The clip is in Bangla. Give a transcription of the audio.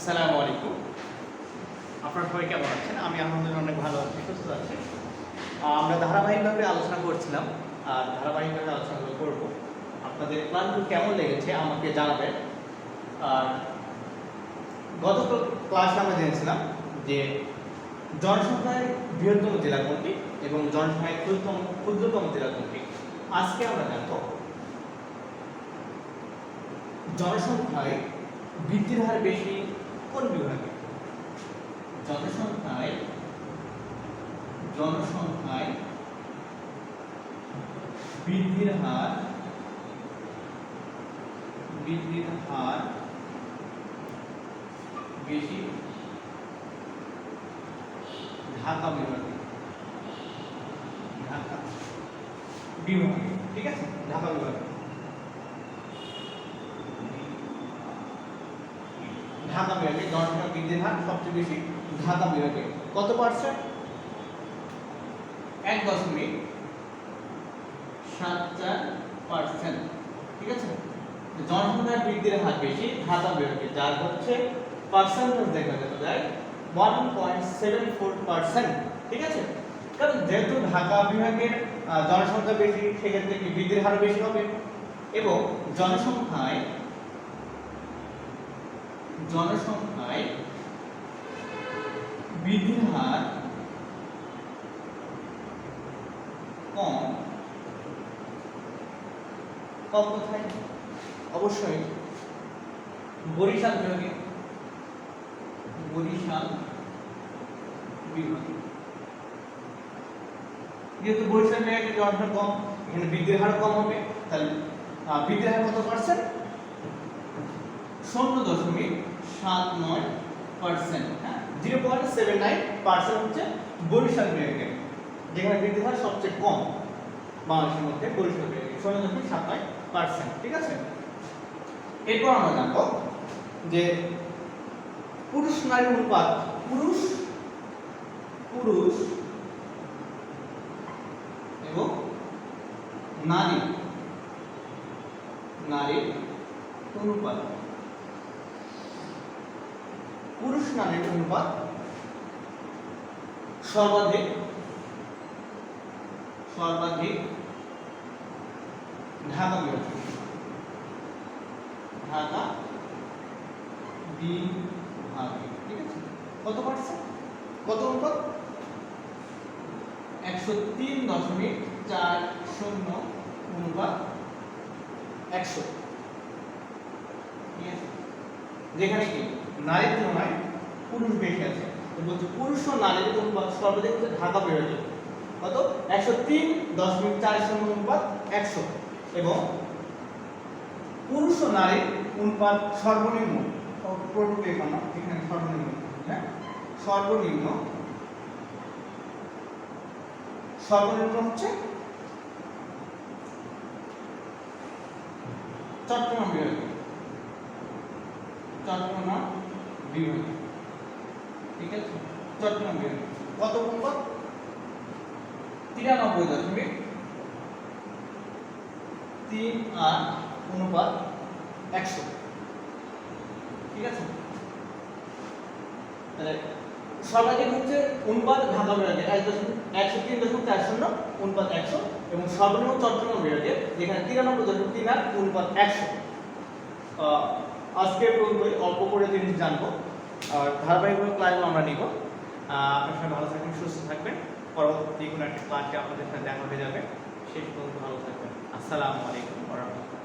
আসসালামু আলাইকুম। আপনার সবাই কেমন আছেন? আমি আলহামদুলিল্লাহ অনেক ভালো আছি, সুস্থ আছি। আমরা ধারাবাহিকভাবে আলোচনা করছিলাম, আর ধারাবাহিকভাবে আলোচনাগুলো করব। আপনাদের ক্লাসগুলো কেমন লেগেছে আমাকে জানাবেন। আর গত ক্লাসে আমরা জেনেছিলাম যে জনসংখ্যায় বৃহত্তম জেলা কোনটি এবং জনসংখ্যায় ক্ষুদ্রতম ক্ষুদ্রতম জেলা কোনটি? আজকে আমরা জানব জনসংখ্যায় বৃদ্ধির হার বেশি কোন বিভাগে? জনসংখ্যায় জনসংখ্যায় বৃদ্ধির হার বৃদ্ধির হার বেশি ঢাকা বিভাগে। ঢাকা বিভাগে, ঠিক আছে? ঢাকা বিভাগে। ঢাকা বিভাগে জনসংখ্যা বৃদ্ধির হার সবচেয়ে বেশি ঢাকা বিভাগে কত পার্সেন্ট এক দশমিক সাত চার পার্সেন্ট ঠিক আছে? জনসংখ্যা বৃদ্ধির হার বেশি ঢাকা বিভাগে যার হচ্ছে পার্সেন্টেজ দেখা যেতে যায় one point seven four percent ঠিক আছে? কারণ যেহেতু ঢাকা বিভাগের জনসংখ্যা বেশি, সেক্ষেত্রে কি বৃদ্ধির হার বেশি হবে? এবং জনসংখ্যায় জনসংখ্যায় বৃদ্ধির হার কম। কম কোথায়? অবশ্যই বরিশাল বিভাগে। বরিশাল বিভাগে। যেহেতু বরিশাল বিভাগে জনসংখ্যা কম, এখানে বৃদ্ধির হার কম হবে, তাহলে বৃদ্ধির হার কত পার্সেন্ট শূন্য দশমিক সাত নয় পার্সেন্ট হ্যাঁ? Zero point seven nine percent হচ্ছে বরিশাল বিভাগে, যেখানে বৃদ্ধি হার সবচেয়ে কম বাংলাদেশের মধ্যে বরিশাল বিভাগে, শূন্য দশমিক সাত নয় পার্সেন্ট ঠিক আছে? এরপর আমরা জানব যে পুরুষ নারী অনুপাত, পুরুষ পুরুষ এবং নারী, নারীর অনুপাত। পুরুষ নারীর অনুপাত সর্বাধিক সর্বাধিক ঢাকা বিভাগে ঢাকা বিভাগে ঠিক আছে? কত পার্সেন্ট? কত অনুপাত একশো তিন দশমিক চার শূন্য অনুপাত একশো। ঠিক আছে? যেখানে কি? নারীর তুলনায় পুরুষ বেশি আছে। তো বলছে পুরুষ ও নারীর অনুপাত সর্বাধিক হচ্ছে ঢাকা বিভাগে কত? একশো তিন দশমিক চার শূন্য অনুপাত একশো। এবং পুরুষ ও নারীর অনুপাত সর্বনিম্ন। এখানে এখানে সর্বনিম্ন হ্যাঁ? সর্বনিম্ন সর্বনিম্ন হচ্ছে চট্টগ্রাম বিভাগে চট্টগ্রাম বিভাগে ঠিক আছে? চট্টগ্রাম বিভাগে কত অনুপাত তিরানব্বই দশমিক তিন আট অনুপাত একশো। ঠিক আছে? তাহলে সর্বাধিক হচ্ছে অনুপাত ঢাকা বিভাগে এক দশমিক একশো, তিন দশমিক চার শূন্য, অনুপাত একশো এবং সর্বনিম্ন চট্টগ্রাম বিভাগে যেখানে তিরানব্বই দশমিক তিন আট, অনুপাত একশো। আজকে পর্যন্তই অল্প করে জিনিস জানব। আর ধারাবাহিকভাবে ক্লাসগুলো আমরা নিব। আপনার সবাই ভালো থাকবেন, সুস্থ থাকবেন। পরবর্তী কোনো একটা ক্লাসে আপনাদের সাথে দেখা হয়ে যাবে। শেষ পর্যন্ত ভালো থাকবেন। আসসালামু আলাইকুম রাহমাতুল্লাহ।